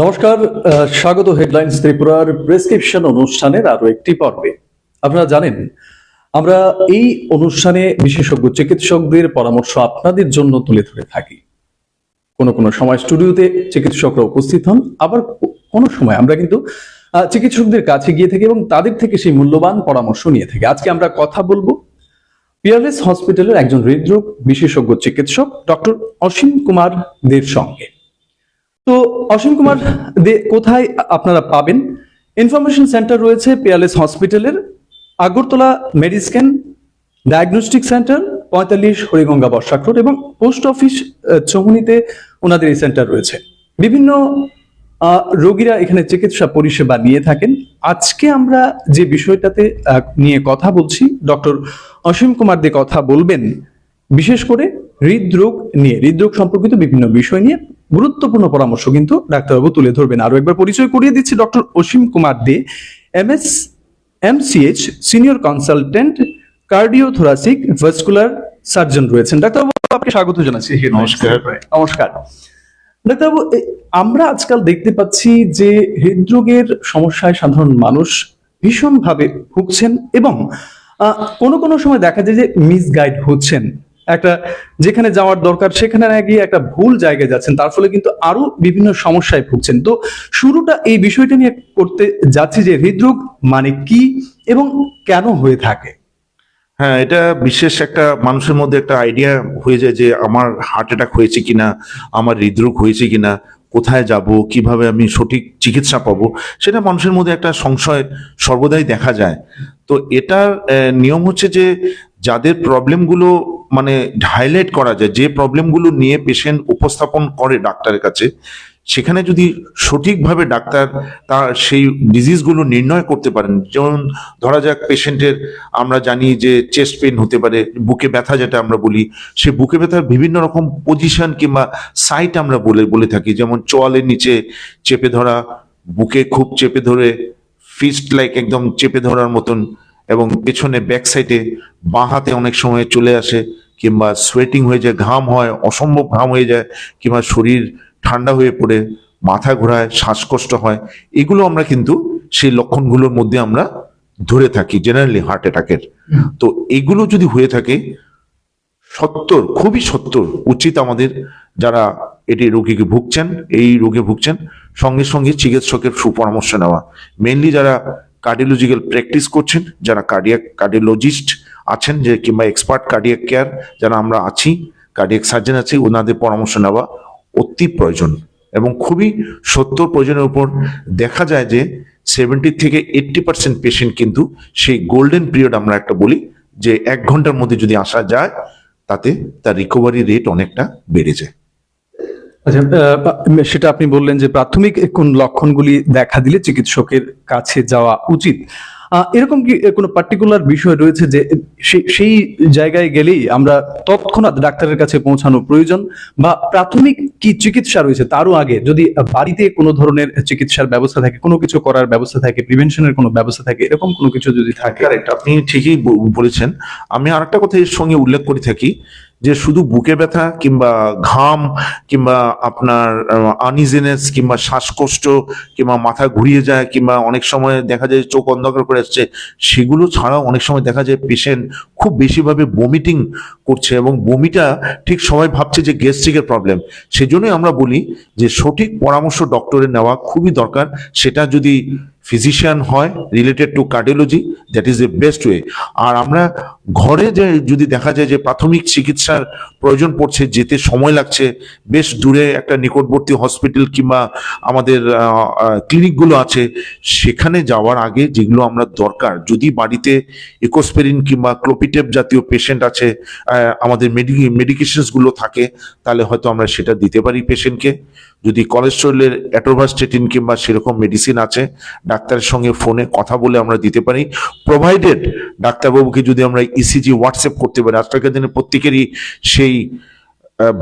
নমস্কার স্বাগত হেডলাইন্স ত্রিপুরার প্রেসক্রিপশন অনুষ্ঠানের আরও একটি পর্বে। আপনারা জানেন, আমরা এই অনুষ্ঠানে বিশেষজ্ঞ চিকিৎসকদের পরামর্শ আপনাদের জন্য তুলে ধরে থাকি। কোনো কোনো সময় স্টুডিওতে চিকিৎসকরা উপস্থিত হন, আবার কোনো সময় আমরা কিন্তু চিকিৎসকদের কাছে গিয়ে থাকি এবং তাদের থেকে সেই মূল্যবান পরামর্শ নিয়ে থাকি। আজকে আমরা কথা বলব পিয়ারলেস হসপিটালের একজন হৃদরোগ বিশেষজ্ঞ চিকিৎসক ডক্টর অসীম কুমার দের সঙ্গে। তো অসীম কুমার, দে, কোথায় আপনারা পাবেন? ইনফরমেশন সেন্টার রয়েছে পিয়ারলেস হসপিটালের আগরতলা মেডিস্ক্যান ডায়াগনস্টিক সেন্টার পঁয়তাল্লিশ হরিগঙ্গা বর্ষাক রোড এবং পোস্ট অফিস চৌমুনিতে ওনাদের এই সেন্টার রয়েছে। বিভিন্ন রোগীরা এখানে চিকিৎসা পরিষেবা নিয়ে থাকেন। আজকে আমরা যে বিষয়টাতে নিয়ে কথা বলছি, ডক্টর অসীম কুমার দে কথা বলবেন, বিশেষ করে হৃদরোগ নিয়ে, হৃদরোগ সম্পর্কিত বিভিন্ন বিষয় নিয়ে। গুরুত্বপূর্ণ পরামর্শ কিন্তু ডাক্তারবাবু তুলে ধরবেন। আরও একবার পরিচয় করিয়ে দিচ্ছি doctor Asim Kumar Dey M MS MCh senior consultant cardiothoracic vascular surgeon রয়েছেন। ডাক্তারবাবু আপনাকে স্বাগত জানাচ্ছি নমস্কার। নমস্কার। ডাক্তারবাবু আমরা আজকাল দেখতে পাচ্ছি যে হৃদরোগের সমস্যায় সাধারণ মানুষ ভীষণভাবে ভুগছেন এবং আহ, কোনো কোনো সময় দেখা যায় যে মিসগাইড হচ্ছেন। একটা যেখানে যাওয়ার দরকার, সেখানে না গিয়ে একটা ভুল জায়গায় যাচ্ছেন, তার ফলে কিন্তু আরও বিভিন্ন সমস্যায় ভুগছেন। তো শুরুটা এই বিষয়টা নিয়ে করতে যাচ্ছি যে হৃদরোগ মানে কি এবং কেন হয়ে থাকে? হ্যাঁ এটা বিশেষ একটা মানুষের মধ্যে একটা আইডিয়া হয়ে যায় যে আমার হার্ট অ্যাটাক হয়েছে কিনা, আমার হৃদরোগ হয়েছে কিনা, কোথায় যাব, কীভাবে আমি সঠিক চিকিৎসা পাবো, সেটা মানুষের মধ্যে একটা সংশয় সর্বদাই দেখা যায়। তো এটার নিয়ম হচ্ছে যে যাদের প্রবলেমগুলো মানে হাইলাইট করা যায়, যে প্রবলেমগুলো নিয়ে পেশেন্ট উপস্থাপন করে ডাক্তারের কাছে, সেখানে যদি সঠিকভাবে ডাক্তার তার সেই ডিজিজগুলো নির্ণয় করতে পারেন, যেমন ধরা যাক পেশেন্টের আমরা জানি যে চেস্ট পেন হতে পারে, বুকে ব্যথা যেটা আমরা বলি, সে বুকে ব্যথার বিভিন্ন রকম পজিশন কিংবা সাইট আমরা বলে বলে থাকি, যেমন চোয়ালের নিচে চেপে ধরা, বুকে খুব চেপে ধরে ফিস্ট লাইক একদম চেপে ধরার মতন এবং পেছনে ব্যাক সাইডে বাঁ হাতে অনেক সময় চলে আসে কিংবা সোয়েটিং হয়ে যায়, ঘাম হয়, অসম্ভব ঘাম হয়ে যায়, কিংবা শরীর ঠান্ডা হয়ে পড়ে, মাথা ঘোরায়, শ্বাসকষ্ট হয়, এগুলো আমরা কিন্তু সেই লক্ষণগুলোর মধ্যে আমরা ধরে থাকি জেনারেলি হার্ট অ্যাটাকের তো এগুলো যদি হয়ে থাকে, সত্তর, খুবই সত্তর উচিত আমাদের যারা এটি রোগীকে ভুগছেন, এই রোগে ভুগছেন, সঙ্গে সঙ্গে চিকিৎসকের সুপরামর্শ নেওয়া। মেনলি যারা কার্ডিওলজিক্যাল প্র্যাকটিস করছেন, যারা কার্ডিয়াক কার্ডিওলজিস্ট আছেন যে কিংবা এক্সপার্ট কার্ডিয়াক কেয়ার যারা আমরা আছি কার্ডিয়াক সার্জন আছি ওনাদের পরামর্শ নেওয়া অতি প্রয়োজন এবং খুবই সত্তর প্রয়োজনের উপর দেখা যায় যে সেভেন্টি থেকে এইট্টি পার্সেন্ট পেশেন্ট কিন্তু সেই গোল্ডেন পিরিয়ড আমরা একটা বলি যে এক ঘণ্টার মধ্যে যদি আসা যায়, তাতে তার রিকভারি রেট অনেকটা বেড়ে যায়। আচ্ছা সেটা আপনি বললেন যে প্রাথমিক কোন লক্ষণগুলি দেখা দিলে চিকিৎসকের কাছে যাওয়া উচিত। এরকম কি কোনো পার্টিকুলার বিষয় রয়েছে যে সেই- জায়গায় গেলেই আমরা তৎক্ষণাৎ ডাক্তারের কাছে পৌঁছানো প্রয়োজন? বা প্রাথমিক কি চিকিৎসা রয়েছে তারও আগে? যদি বাড়িতে কোনো ধরনের চিকিৎসার ব্যবস্থা থাকে, কোনো কিছু করার ব্যবস্থা থাকে প্রিভেনশনের কোনো ব্যবস্থা থাকে, এরকম কোনো কিছু যদি থাকে? আপনি ঠিকই বলেছেন। আমি আরেকটা কথা এর সঙ্গে উল্লেখ করে থাকি যে শুধু বুকে ব্যথা কিংবা ঘাম কিংবা আপনার আনইজিনেস কিংবা শ্বাসকষ্ট কিংবা মাথা ঘুরিয়ে যায় কিংবা অনেক সময় দেখা যায় চোখ অন্ধকার করে আসছে, সেগুলো ছাড়াও অনেক সময় দেখা যায় পেশেন্ট খুব বেশিভাবে বমিটিং করছে এবং বমিটা ঠিক সবাই ভাবছে যে গ্যাস্ট্রিকের প্রবলেম সেজন্যই আমরা বলি যে সঠিক পরামর্শ ডক্টরের নেওয়া খুবই দরকার। সেটা যদি ফিজিশিয়ান হয় related to cardiology that is the best way আর আমরা ঘরে যে যদি দেখা যায় যে প্রাথমিক চিকিৎসার প্রয়োজন পড়ছে, যেতে সময় লাগছে, বেশ দূরে একটা নিকটবর্তী হসপিটাল কিংবা আমাদের ক্লিনিকগুলো আছে, সেখানে যাওয়ার আগে যেগুলো আমরা দরকার, যদি বাড়িতে ইকোস্পেরিন কিংবা ক্লোপিটেপ জাতীয় পেশেন্ট আছে আমাদের মেডিকেশনসগুলো থাকে, তাহলে হয়তো আমরা সেটা দিতে পারি পেশেন্টকে যদি কোলেস্ট্রলের অ্যাটোভাস্টেটিন কিংবা সেরকম মেডিসিন আছে, ডাক্তারের সঙ্গে ফোনে কথা বলে আমরা দিতে পারি। প্রোভাইডেড ডাক্তারবাবুকে যদি আমরা ইসিজি হোয়াটসঅ্যাপ করতে পারি, আজকালকার দিনে প্রত্যেকেরই সেই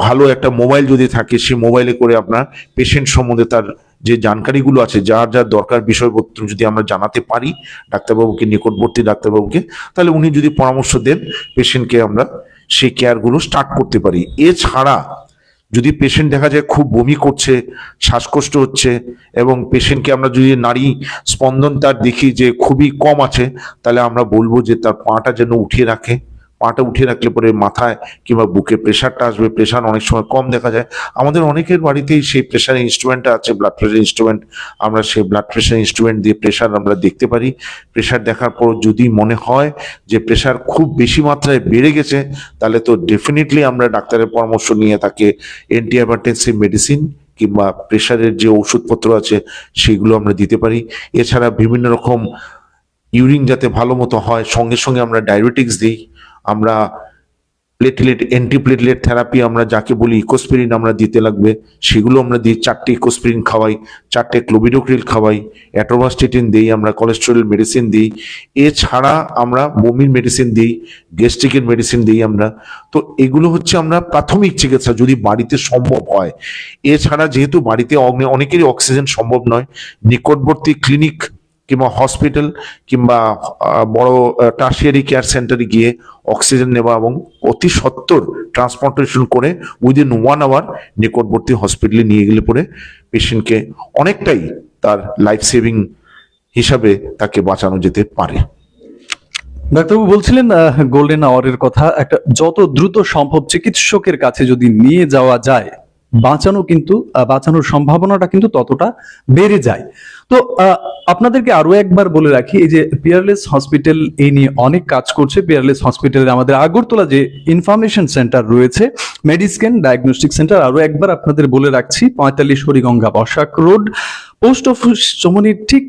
ভালো একটা মোবাইল যদি থাকে, সেই মোবাইলে করে আপনার পেশেন্ট সম্বন্ধে তার যে জানকারিগুলো আছে, যার যার দরকার বিষয়পত্র যদি আমরা জানাতে পারি ডাক্তারবাবুকে, নিকটবর্তী ডাক্তারবাবুকে, তাহলে উনি যদি পরামর্শ দেন পেশেন্টকে আমরা সেই কেয়ারগুলো স্টার্ট করতে পারি। এছাড়া যদি পেশেন্ট দেখা যায় খুব বমি করছে, শ্বাসকষ্ট হচ্ছে এবং পেশেন্টকে আমরা যদি নারী স্পন্দন তার দেখি যে খুবই কম আছে, তাহলে আমরা বলব যে তার পাটা যেন উঠিয়ে রাখে। পাটা উঠিয়ে রাখলে পরে মাথায় কিংবা বুকে প্রেশারটা আসবে, প্রেশার অনেক সময় কম দেখা যায়। আমাদের অনেকের বাড়িতেই সেই প্রেশার ইনস্ট্রুমেন্টটা আছে ব্লাড প্রেশার ইনস্ট্রুমেন্ট আমরা সেই ব্লাড প্রেশার ইনস্ট্রুমেন্ট দিয়ে প্রেশার আমরা দেখতে পারি। প্রেশার দেখার পর যদি মনে হয় যে প্রেশার খুব বেশি মাত্রায় বেড়ে গেছে, তাহলে তো ডেফিনেটলি আমরা ডাক্তারের পরামর্শ নিয়ে তাকে অ্যান্টিহাইপারটেনসিভ মেডিসিন কিংবা প্রেশারের যে ওষুধপত্র আছে, সেগুলো আমরা দিতে পারি। এছাড়া বিভিন্ন রকম ইউরিন যাতে ভালো মতো হয়, সঙ্গে সঙ্গে আমরা ডায়াবেটিক্স দিই। আমরা প্লেটলেট অ্যান্টিপ্লেটলেট থেরাপি আমরা যাকে বলি ইকোস্পিরিন আমরা দিতে লাগবে, সেগুলো আমরা দিই চারটে ইকোস্পিরিন খাওয়াই, চারটে ক্লোবিডোক্রিল খাওয়াই অ্যাটোভাস্টেটিন দিই আমরা কোলেস্টেরল মেডিসিন দিই। এছাড়া আমরা বমির মেডিসিন দিই গ্যাস্ট্রিকের মেডিসিন দিই আমরা। তো এগুলো হচ্ছে আমরা প্রাথমিক চিকিৎসা যদি বাড়িতে সম্ভব হয়। এছাড়া যেহেতু বাড়িতে অনেকেরই অক্সিজেন সম্ভব নয়, নিকটবর্তী ক্লিনিক কিংবা হসপিটাল কিংবা বড় টার্সিয়ারি কেয়ার সেন্টারে গিয়ে অক্সিজেন নেওয়া এবং অতি সত্বর ট্রান্সপোর্টেশন করে উইদিন ওয়ান আওয়ার নিকটবর্তী হসপিটালে নিয়ে গেলে পরে পেশেন্টকে অনেকটাই তার লাইফ সেভিং হিসাবে তাকে বাঁচানো যেতে পারে। ডাক্তারবাবু বলছিলেন গোল্ডেন আওয়ারের কথা, একটা যত দ্রুত সম্ভব চিকিৎসকের কাছে যদি নিয়ে যাওয়া যায়, বাঁচানো কিন্তু বাঁচানোর সম্ভাবনাটা কিন্তু ততটা বেড়ে যায়। তো আপনাদেরকে আরও একবার বলে রাখি, এই যে পিয়ারলেস হসপিটাল এই নিয়ে অনেক কাজ করছে। পিয়ারলেস হসপিটালের আমাদের আগরতলা যে ইনফরমেশন সেন্টার রয়েছে মেডিস্ক্যান ডায়াগনস্টিক সেন্টার আরও একবার আপনাদের বলে রাখছি, পঁয়তাল্লিশ Hariganga Basak road. Post office চমনির ঠিক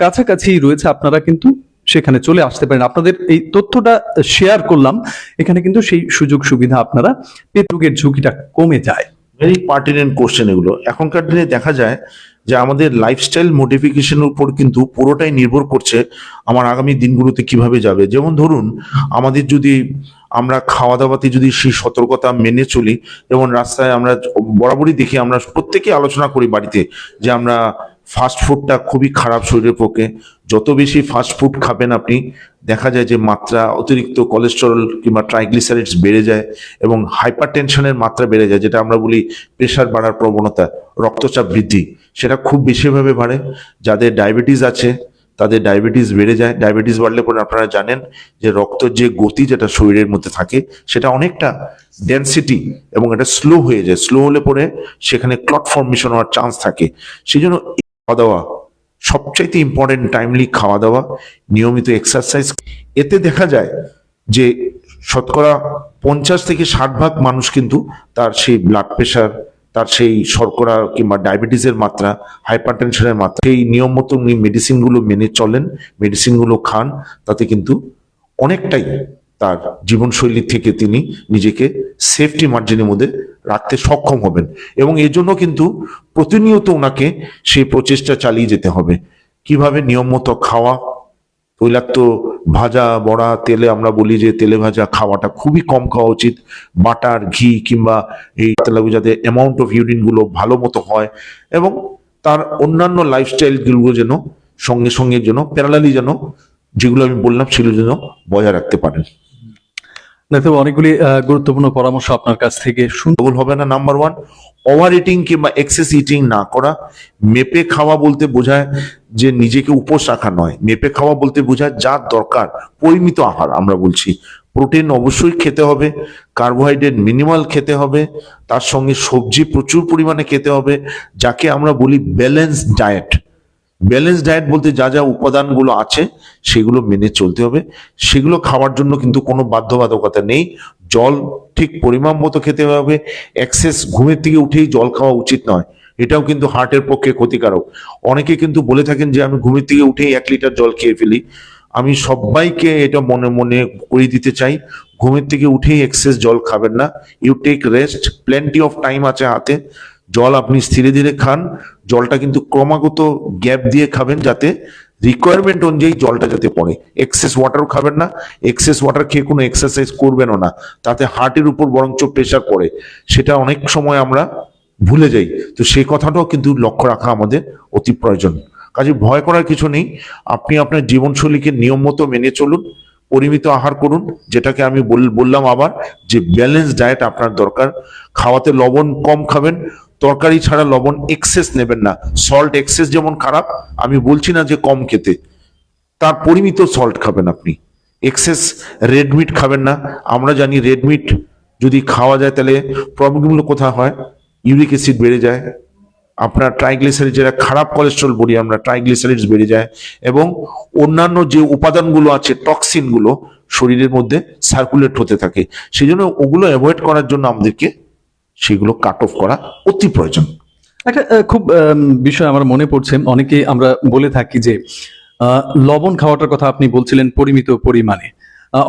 কাছাকাছি রয়েছে, আপনারা কিন্তু সেখানে চলে আসতে পারেন। আপনাদের এই তথ্যটা শেয়ার করলাম, এখানে কিন্তু সেই সুযোগ সুবিধা আপনারা পেটুকের ঝুঁকিটা কমে যায়। ভেরি পার্টিনেন্ট কোশ্চেন এগুলো। এখনকার দিনে দেখা যায় যে আমাদের লাইফস্টাইল মডিফিকেশনের উপর কিন্তু পুরোটাই নির্ভর করছে আমার আগামী দিনগুলোতে কীভাবে যাবে। যেমন ধরুন, আমাদের যদি আমরা খাওয়া দাওয়াতে যদি সেই সতর্কতা মেনে চলি, যেমন রাস্তায় আমরা বরাবরই দেখি, আমরা প্রত্যেকে আলোচনা করি বাড়িতে যে আমরা ফাস্ট ফুডটা খুবই খারাপ শরীরের পক্ষে। যত বেশি ফাস্ট ফুড খাবেন আপনি, দেখা যায় যে মাত্রা অতিরিক্ত কোলেস্টেরল কিংবা ট্রাইগ্লিসারাইডস বেড়ে যায় এবং হাইপার টেনশনের মাত্রা বেড়ে যায়, যেটা আমরা বলি প্রেশার বাড়ার প্রবণতা, রক্তচাপ বৃদ্ধি, সেটা খুব বেশিভাবে বাড়ে। যাদের ডায়াবেটিস আছে, তাদের ডায়াবেটিস বেড়ে যায়। ডায়াবেটিস বাড়লে পরে আপনারা জানেন যে রক্তর যে গতি যেটা শরীরের মধ্যে থাকে, সেটা অনেকটা ডেন্সিটি এবং এটা স্লো হয়ে যায়। স্লো হলে পরে সেখানে ক্লট ফর্মেশন হওয়ার চান্স থাকে। সেই জন্য খাওয়া দাওয়া সবচাইতে ইম্পর্টেন্ট টাইমলি খাওয়া দাওয়া নিয়মিত এক্সারসাইজ এতে দেখা যায় যে শতকরা পঞ্চাশ থেকে ষাট ভাগ মানুষ কিন্তু তার সেই ব্লাড প্রেশার তার সেই শর্করা কিংবা ডায়াবেটিসের মাত্রা হাইপার টেনশনের মাত্রা, সেই নিয়ম মতো মেডিসিনগুলো মেনে চলেন মেডিসিনগুলো খান, তাতে কিন্তু অনেকটাই তার জীবনশৈলী থেকে তিনি নিজেকে সেফটি মার্জিনের মধ্যে রাখতে সক্ষম হবেন। এবং এর জন্য কিন্তু প্রতিনিয়ত ওনাকে সেই প্রচেষ্টা চালিয়ে যেতে হবে। কীভাবে নিয়ম মতো খাওয়া, তৈলাক্ত ভাজা, বড়া, তেলে আমরা বলি যে তেলে ভাজা খাওয়াটা খুবই কম খাওয়া উচিত। বাটার, ঘি কিংবা এই তেলাগু যাতে অ্যামাউন্ট অফ ইউরিনগুলো ভালো মতো হয় এবং তার অন্যান্য লাইফস্টাইলগুলো যেন সঙ্গে সঙ্গে যেন প্যারালালি যেন যেগুলো আমি বললাম সেগুলো যেন বজায় রাখতে পারেন। ডাক্তারবাবু অনেকগুলি গুরুত্বপূর্ণ পরামর্শ আপনার কাছ থেকে শুন ডবল হবে না নাম্বার ওয়ান ওভার ইটিং কিংবা এক্সেস ইটিং না করা। মেপে খাওয়া বলতে বোঝায় যে নিজেকে উপোস রাখা নয়। মেপে খাওয়া বলতে বোঝায় যা দরকার, পরিমিত আহার আমরা বলছি। প্রোটিন অবশ্যই খেতে হবে কার্বোহাইড্রেট মিনিমাল খেতে হবে, তার সঙ্গে সবজি প্রচুর পরিমাণে খেতে হবে, যাকে আমরা বলি ব্যালেন্স ডায়েট ব্যালেন্স ডায়েট বলতে যা যা উপাদানগুলো আছে, সেগুলো মেনে চলতে হবে। সেগুলো খাওয়ার জন্য কিন্তু কোনো বাধ্যবাধকতা নেই। জল ঠিক পরিমাণ মতো খেতে হবে। এক্সেস ঘুমের থেকে উঠেই জল খাওয়া উচিত নয়। এটাও কিন্তু হার্টের পক্ষে ক্ষতিকারক। অনেকে কিন্তু বলে থাকেন যে, আমি ঘুমের থেকে উঠেই এক লিটার জল খেয়ে ফেলি। আমি সবাইকে এটা মনে মনে করিয়ে দিতে চাই। ঘুমের থেকে উঠেই এক্সেস জল খাবেন না। You take rest plenty of time আছে হাতে। জল আপনি ধীরে ধীরে খান, জলটা কিন্তু ক্রমাগত গ্যাপ দিয়ে খাবেন যাতে রিকোয়ারমেন্ট অনুযায়ী জলটা যাতে পড়ে। এক্সেস ওয়াটারও খাবেন না এক্সেস ওয়াটার খেয়ে কোনো এক্সারসাইজ করবেনও না। তাতে হার্টের উপর বরঞ্চ প্রেশার পড়ে, সেটা অনেক সময় আমরা ভুলে যাই। তো সেই কথাটাও কিন্তু লক্ষ্য রাখা আমাদের অতি প্রয়োজন। কাজে ভয় করার কিছু নেই, আপনি আপনার জীবনশৈলীকে নিয়ম মতো মেনে চলুন। পরিমিত আহার করুন, যেটাকে আমি বল- বললাম আবার যে ব্যালেন্স ডায়েট আপনার দরকার। খাওয়াতে লবণ কম খাবেন, তরকারি ছাড়া লবণ এক্সেস নেবেন না। সল্ট এক্সেস যেমন খারাপ, আমি বলছি না যে কম খেতে। তার পরিমিত সল্ট খাবেন আপনি। এক্সেস রেড মিট খাবেন না। আমরা জানি রেড মিট যদি খাওয়া যায় তাহলে প্রবলেমগুলো কোথায় হয়? ইউরিক অ্যাসিড বেড়ে যায়। আপনার ট্রাইগ্লিসারিড যেটা খারাপ কোলেস্ট্রল বলি আমরা ট্রাইগ্লিসারিডস বেড়ে যায় এবং অন্যান্য যে উপাদানগুলো আছে টক্সিনগুলো শরীরের মধ্যে সার্কুলেট হতে থাকে। সেই জন্য ওগুলো অ্যাভয়েড করার জন্য আমাদেরকে সেগুলো কাট অফ করা অতি প্রয়োজন। একটা খুব বিষয় আমার মনে পড়ছে। অনেকে আমরা বলে থাকি যে লবণ খাওয়াটার কথা আপনি বলছিলেন পরিমিত পরিমাণে।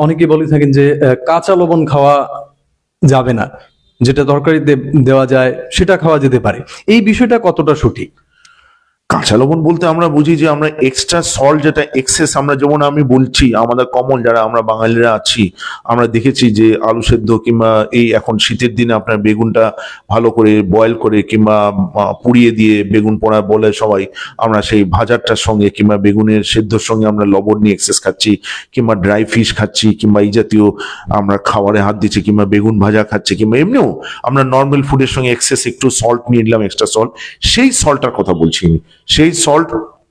অনেকে বলে থাকেন যে কাঁচা লবণ খাওয়া যাবে না। যেটা তরকারিতে দেওয়া যায় সেটা খাওয়া যেতে পারে। এই বিষয়টা কতটা সঠিক? কাঁচা লবণ বলতে আমরা বুঝি যে আমরা এক্সট্রা সল্ট যেটা এক্সেস আমরা যেমন আমি বলছি, আমাদের কমন যারা আমরা বাঙালিরা আছি, আমরা দেখেছি যে আলু সেদ্ধ কিংবা এই এখন শীতের দিনে আপনার বেগুনটা ভালো করে বয়েল করে কিংবা পুড়িয়ে দিয়ে বেগুন পোড়া বলে সবাই, আমরা সেই ভাজারটার সঙ্গে কিংবা বেগুনের সেদ্ধর সঙ্গে আমরা লবণ নিয়ে এক্সেস খাচ্ছি, কিংবা ড্রাই ফিশ খাচ্ছি, কিংবা এই জাতীয় আমরা খাবারে হাত দিচ্ছি, কিংবা বেগুন ভাজা খাচ্ছি, কিংবা এমনিও আমরা নর্মাল ফুডের সঙ্গে এক্সেস একটু সল্ট নিয়ে নিলাম এক্সট্রা সল্ট সেই সল্টটার কথা বলছি সেই সল্ট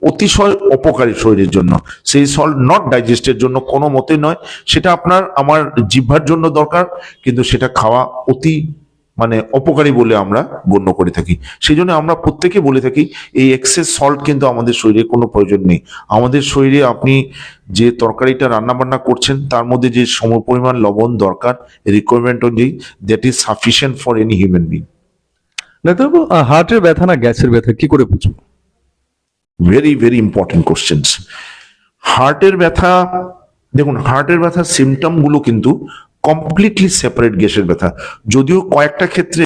অতিশয় অপকারী শরীরের জন্য। সেই সল্ট নট ডাইজেস্টের জন্য কোনো মতে নয়। সেটা আপনার, আমার জিহ্বার জন্য দরকার, কিন্তু সেটা খাওয়া অতি মানে অপকারী বলে আমরা গণ্য করে থাকি। সেই জন্য আমরা প্রত্যেকে বলে থাকি, এই এক্সেস সল্ট কিন্তু আমাদের শরীরে কোনো প্রয়োজন নেই। আমাদের শরীরে আপনি যে তরকারিটা রান্না বান্না করছেন, তার মধ্যে যে সম পরিমাণ লবণ দরকার রিকোয়ারমেন্ট অনুযায়ী that is sufficient for any human being ডাক্তারবাবু হার্টের ব্যথা না গ্যাসের ব্যথা? কি করে বুঝব? ভেরি ভেরি ইম্পর্টেন্ট কোশ্চেন্স হার্টের ব্যথা, দেখুন হার্টের ব্যথার সিমটমগুলো কিন্তু কমপ্লিটলি সেপারেট গ্যাসের ব্যথা। যদিও কয়েকটা ক্ষেত্রে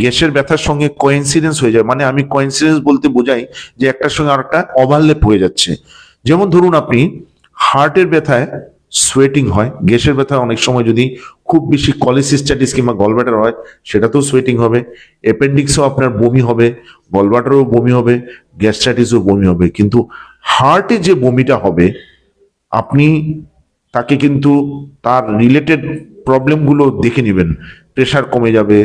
গ্যাসের ব্যথার সঙ্গে কোয়েন্সিডেন্স হয়ে যায় মানে আমি কোয়েন্সিডেন্স বলতে বোঝাই যে একটার সঙ্গে আরেকটা ওভারলেপ হয়ে যাচ্ছে। যেমন ধরুন আপনি হার্টের ব্যথায় সোয়েটিং হয়। গ্যাসের ব্যথা অনেক সময় যদি খুব বেশি কলিসিস্টাইটিস কিংবা গলব্যাটার হয়, সেটাতেও সোয়েটিং হবে। অ্যাপেন্ডিক্সও আপনার বমি হবে গলব্যাটারও বমি হবে গ্যাস্ট্রাইটিসও বমি হবে। কিন্তু হার্টে যে বমিটা হবে, আপনি তাকে কিন্তু তার রিলেটেড প্রবলেমগুলো দেখে নেবেন। প্রেশার কমে যাবে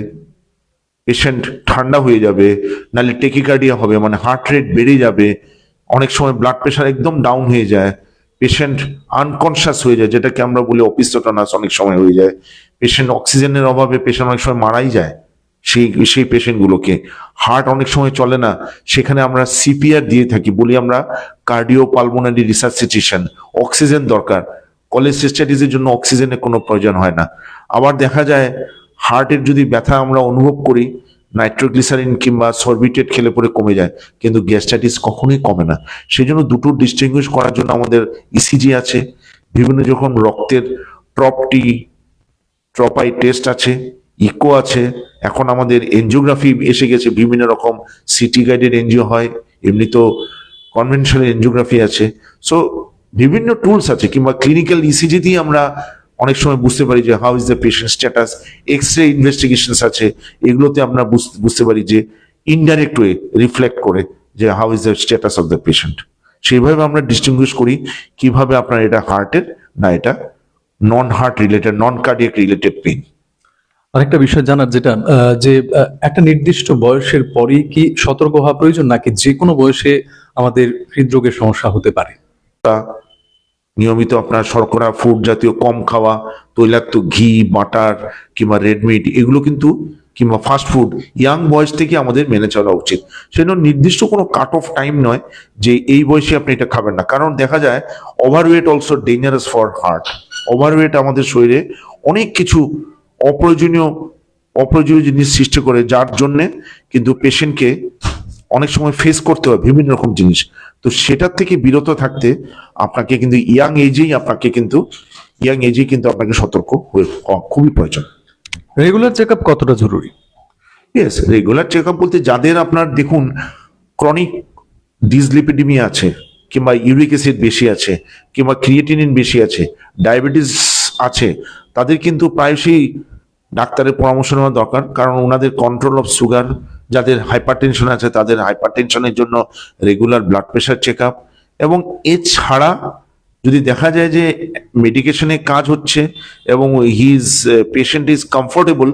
পেশেন্ট ঠান্ডা হয়ে যাবে, নাহলে টেকিকার্ডিয়া হবে মানে হার্ট রেট বেড়ে যাবে, অনেক সময় ব্লাড প্রেশার একদম ডাউন হয়ে যায়। পেশেন্ট আনকনশাস হয়ে যায়, যেটাকে আমরা বলি অপিস্তটানাস অনেক সময় হয়ে যায়। পেশেন্ট অক্সিজেনের অভাবে পেশেন্ট অনেক সময় মারাই যায়। সেই সেই পেশেন্টগুলোকে হার্ট অনেক সময় চলে না। সেখানে আমরা সিপিআর দিয়ে থাকি, বলি আমরা কার্ডিও পালমোনারি রিসার্সিটেশন অক্সিজেন দরকার। কলেসিস্টাইটিসের জন্য অক্সিজেনের কোনো প্রয়োজন হয় না। আবার দেখা যায় হার্টের যদি ব্যথা আমরা অনুভব করি নাইট্রোগ্লিসারিন কিংবা সরবিটেট খেলে পরে কমে যায়, কিন্তু গ্যাস্ট্রাইটিস কখনোই কমে না। সেই জন্য দুটো ডিস্টিংগুইশ করার জন্য আমাদের ইসিজি আছে, বিভিন্ন যখন রক্তের ট্রপটি ট্রপাই টেস্ট আছে ইকো আছে, এখন আমাদের এনজিওগ্রাফি এসে গেছে, বিভিন্ন রকম সিটি গাইডেড এনজিও হয় এমনি তো কনভেনশনাল এনজিওগ্রাফি আছে। সো বিভিন্ন টুলস আছে কিংবা ক্লিনিক্যাল ইসিজি দিয়ে আমরা অনেক সময় বুঝতে পারি যে how is the patient status X ray investigations আছে। এগুলোতে আমরা বুঝ- বুঝতে পারি যে ইনডাইরেক্ট ওয়ে রিফ্লেক্ট করে যে how is the status of the patient সেইভাবে আমরা ডিস্টিংগুইশ করি কীভাবে আপনার এটা হার্টের না এটা non heart related non cardiac related pain আরেকটা বিষয় জানার যেটা যে একটা নির্দিষ্ট বয়সের পরেই কি সতর্ক হওয়া প্রয়োজন? নাকি যে কোনো বয়সে আমাদের হৃদরোগের সমস্যা হতে পারে? নিয়মিত আপনার শর্করা ফুড জাতীয় কম খাওয়া, তৈলাক্ত ঘি, বাটার কিংবা রেডমিট এগুলো কিন্তু কিংবা ফাস্ট ফুড ইয়াং বয়স থেকে আমাদের মেনে চলা উচিত। সেজন্য নির্দিষ্ট কোনো কাট অফ টাইম নয় যে এই বয়সে আপনি এটা খাবেন না। কারণ দেখা যায় overweight also dangerous for heart overweight আমাদের শরীরে অনেক কিছু অপ্রয়োজনীয় অপ্রয়োজনীয় জিনিস সৃষ্টি করে, যার জন্যে কিন্তু পেশেন্টকে অনেক সময় ফেস করতে হয় বিভিন্ন রকম জিনিস। তো সেটার থেকে বিরত থাকতে আপনাকে কিন্তু ইয়াং এজেই আপনাকে কিন্তু ইয়াং এজেই কিন্তু আপনাকে সতর্ক হয়ে খুবই প্রয়োজন। রেগুলার চেক কতটা জরুরি? ইয়েস রেগুলার চেক বলতে যাদের আপনার দেখুন ক্রনিক ডিসলিপিডিমি আছে কিংবা ইউরিক অ্যাসিড বেশি আছে কিংবা ক্রিয়েটিনিন বেশি আছে ডায়াবেটিস আছে তাদের কিন্তু প্রায়শই ডাক্তারের পরামর্শ নেওয়া দরকার কারণ ওনাদের কন্ট্রোল অফ সুগার যাদের হাইপার টেনশন আছে, তাদের হাইপার টেনশনের জন্য regular blood pressure check up এবং এছাড়া যদি দেখা যায় যে মেডিকেশনে কাজ হচ্ছে এবং he is patient is comfortable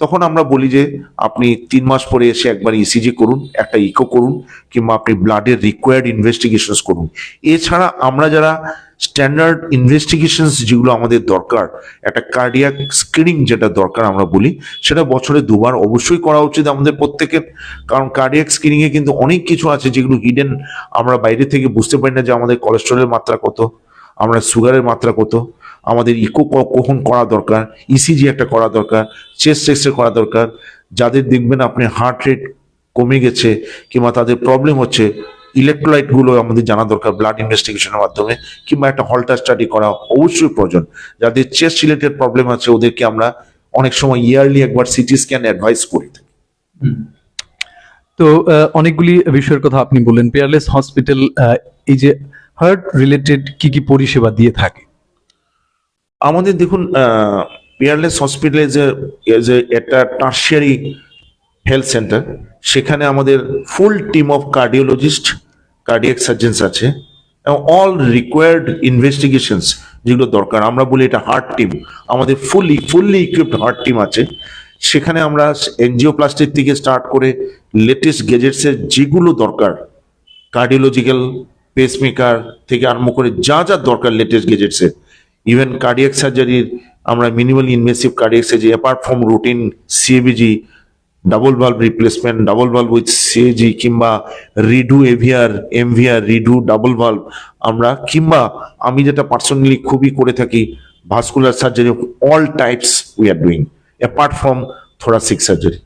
তখন আমরা বলি যে, আপনি তিন মাস পরে এসে একবার ইসিজি করুন, একটা ইকো করুন, কিংবা আপনি ব্লাডের রিকোয়ার্ড ইনভেস্টিগেশনস করুন। এছাড়া আমরা যারা স্ট্যান্ডার্ড ইনভেস্টিগেশনস যেগুলো আমাদের দরকার, একটা কার্ডিয়াক স্ক্রিনিং যেটা দরকার আমরা বলি, সেটা বছরে দুবার অবশ্যই করা উচিত আমাদের প্রত্যেকের। কারণ কার্ডিয়াক স্ক্রিনিং এ কিন্তু অনেক কিছু আছে যেগুলো হিডেন আমরা বাইরে থেকে বুঝতে পারি না যে আমাদের কোলেস্ট্রলের মাত্রা কত, আমরা সুগারের মাত্রা কত। আমাদের ইকো কখন করা দরকার ইসিজি একটা করা দরকার চেস্ট এক্সরে করা দরকার, যাদের দেখবেন আপনি হার্ট রেট কমে গেছে কিংবা তাদের প্রবলেম হচ্ছে ইলেকট্রোলাইটগুলো আমাদের জানা দরকার ব্লাড ইনভেস্টিগেশনের মাধ্যমে কিংবা একটা হল্টার স্টাডি করা অবশ্যই প্রয়োজন। যাদের চেস্ট রিলেটেড প্রবলেম আছে, ওদেরকে আমরা অনেক সময় ইয়ারলি একবার সিটি স্ক্যান অ্যাডভাইস করি। তো অনেকগুলি বিষয়ের কথা আপনি বললেন পেয়ারলেস হসপিটাল এই যে হার্ট রিলেটেড কি কি পরিষেবা দিয়ে থাকে? আমাদের দেখুন পিয়ারলেস হসপিটাল এজ এজ একটা টার্সিয়ারি হেলথ সেন্টার সেখানে আমাদের full team of cardiologist cardiac surgeons আছে, এবং অল রিকোয়ার্ড ইনভেস্টিগেশনস যেগুলো দরকার। আমরা বলি এটা হার্ট টিম আমাদের fully fully equipped heart team আছে। সেখানে আমরা এনজিও প্লাস্টিক থেকে স্টার্ট করে লেটেস্ট গেজেটসের যেগুলো দরকার কার্ডিওলজিক্যাল পেসমেকার থেকে আরম্ভ করে যা যা দরকার লেটেস্ট গেজেটসের ইভেন কার্ডিয়াক সার্জারির আমরা minimal invasive cardiac surgery apart from routine CABG double valve replacement double valve with CAG কিংবা redo AVR MVR redo double valve আমরা কিংবা আমি যেটা পার্সোনালি খুবই করে থাকি vascular surgery all types we are doing apart from thoracic surgery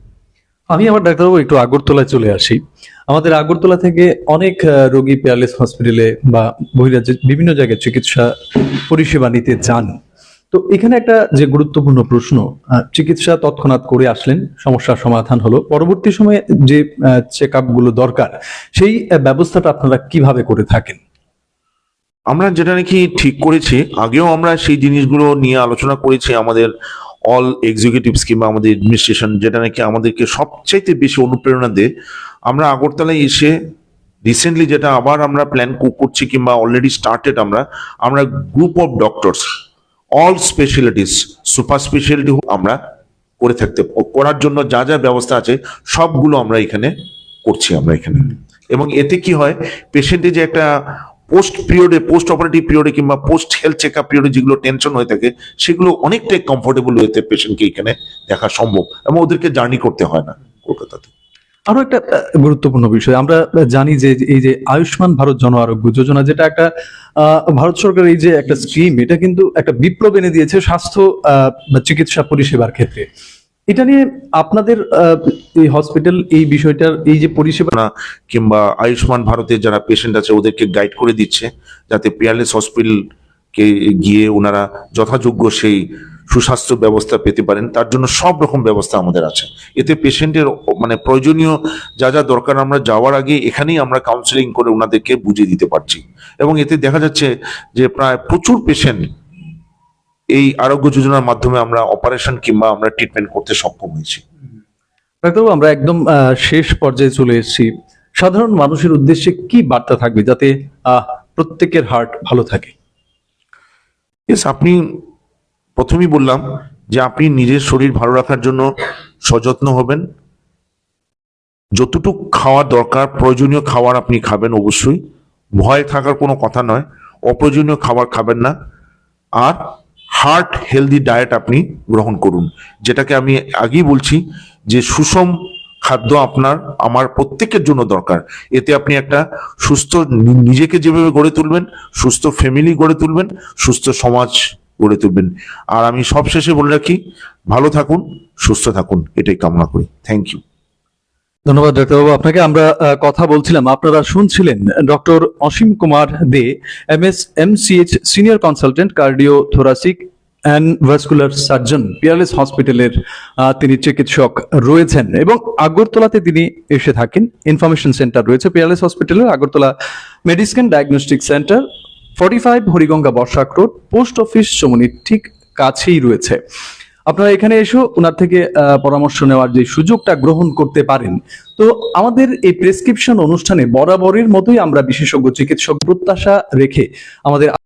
আমি আমার ডাক্তারবাবু একটু আগরতলায় চলে আসি। আমাদের আগরতলা থেকে অনেক রোগী পেয়ারলেস হসপিটালে বা বহিরাজ্যে বিভিন্ন জায়গায় চিকিৎসা পরিষেবা নিতে চান তো এখানে একটা যে গুরুত্বপূর্ণ প্রশ্ন চিকিৎসা তৎক্ষণাৎ করে আসলেন, সমস্যার সমাধান হলো। পরবর্তী সময়ে যে চেকগুলো দরকার, সেই ব্যবস্থাটা আপনারা কীভাবে করে থাকেন? আমরা যেটা নাকি ঠিক করেছি, আগেও আমরা সেই জিনিসগুলো নিয়ে আলোচনা করেছি আমাদের অল এক্সিকিউটিভস কিংবা আমাদের অ্যাডমিনিস্ট্রেশন যেটা নাকি আমাদেরকে সবচাইতে বেশি অনুপ্রেরণা দেয়। আমরা আগরতলায় এসে রিসেন্টলি যেটা আবার আমরা প্ল্যান করছি কিংবা অলরেডি স্টার্টেড আমরা আমরা group of doctors all specialities super speciality আমরা করে থাকতে, করার জন্য যা যা ব্যবস্থা আছে, সবগুলো আমরা এখানে করছি আমরা এখানে। এবং এতে কি হয় পেশেন্টের যে একটা পোস্ট পিরিয়ডে পোস্ট অপারেটিভ পিরিয়ডে কিংবা পোস্ট হেলথ চেক আপ পিরিয়ডে যেগুলো টেনশন হয়ে থাকে, সেগুলো অনেকটাই কমফোর্টেবল ওয়েতে পেশেন্টকে এখানে দেখা সম্ভব। এবং ওদেরকে জার্নি করতে হয় না কলকাতাতে। আরও একটা গুরুত্বপূর্ণ বিষয়। আমরা জানি যে, এই যে আয়ুষ্মান ভারত জন আরোগ্য যোজনা, যেটা একটা ভারত সরকার এই যে একটা স্কিম এটা কিন্তু একটা বিপ্লব এনে দিয়েছে স্বাস্থ্য চিকিৎসা পরিষেবার ক্ষেত্রে। এটা নিয়ে আপনাদের এই হসপিটাল এই বিষয়টার, এই যে পরিষেবা কিংবা আয়ুষ্মান ভারতের যারা পেশেন্ট আছে, ওদেরকে গাইড করে দিচ্ছে, যাতে পিয়ারলেস হসপিটালকে গিয়ে ওনারা যথাযোগ্য সেই সুস্বাস্থ্য ব্যবস্থা পেতে পারেন। তার জন্য সব রকম ব্যবস্থা আমাদের আছে। এতে পেশেন্টের মানে প্রয়োজনীয় যা যা দরকার আমরা যাওয়ার আগে, এখানেই আমরা কাউন্সিলিং করে ওনাদেরকে বুঝিয়ে দিতে পারছি। এবং এতে দেখা যাচ্ছে যে প্রায় প্রচুর পেশেন্ট এই আরোগ্য যোজনার মাধ্যমে আমরা অপারেশন কিংবা আমরা ট্রিটমেন্ট করতে সক্ষম হয়েছি। ডাক্তারবাবু আমরা একদম শেষ পর্যায়ে চলে এসেছি। সাধারণ মানুষের উদ্দেশ্যে কি বার্তা থাকবে যাতে প্রত্যেকের হার্ট ভালো থাকে? আপনি প্রথমেই বললাম যে আপনি নিজের শরীর ভালো রাখার জন্য সযত্ন হবেন। যতটুক খাওয়া দরকার প্রয়োজনীয় খাবার আপনি খাবেন অবশ্যই। ভয় থাকার কোনো কথা নয়। অপ্রয়োজনীয় খাবার খাবেন না। আর হার্ট হেলদি ডায়েট আপনি গ্রহণ করুন। যেটাকে আমি আগেই বলছি যে সুষম খাদ্য আপনার, আমার প্রত্যেকের জন্য দরকার। এতে আপনি একটা সুস্থ নিজেকে যেভাবে গড়ে তুলবেন, সুস্থ ফ্যামিলি গড়ে তুলবেন, সুস্থ সমাজ গড়ে তুলবেন। আর আমি সবশেষে বলে রাখি, ভালো থাকুন, সুস্থ থাকুন। এটাই কামনা করি। থ্যাংক ইউ ধন্যবাদ ডাক্তারবাবু আপনাকে আমরা কথা বলছিলাম। আপনারা শুনছিলেন doctor Asim Kumar Dey M S MCh, senior consultant cardio thoracic and vascular surgeon, Peerless হসপিটালের তিনি চিকিৎসক রয়েছেন এবং আগরতলাতে তিনি এসে থাকেন। ইনফরমেশন সেন্টার রয়েছে পিয়ারলেস হসপিটালের Agartala medicine diagnostic centre, forty five Hariganga Basak road, post office চমনির ঠিক কাছেই রয়েছে। আপনারা এখানে এসো ওনার থেকে পরামর্শ নেওয়ার যে সুযোগটা গ্রহণ করতে পারেন। তো আমাদের এই প্রেসক্রিপশন অনুষ্ঠানে বরাবরের মতোই আমরা বিশেষজ্ঞ, চিকিৎসক প্রত্যাশা রেখে আমাদের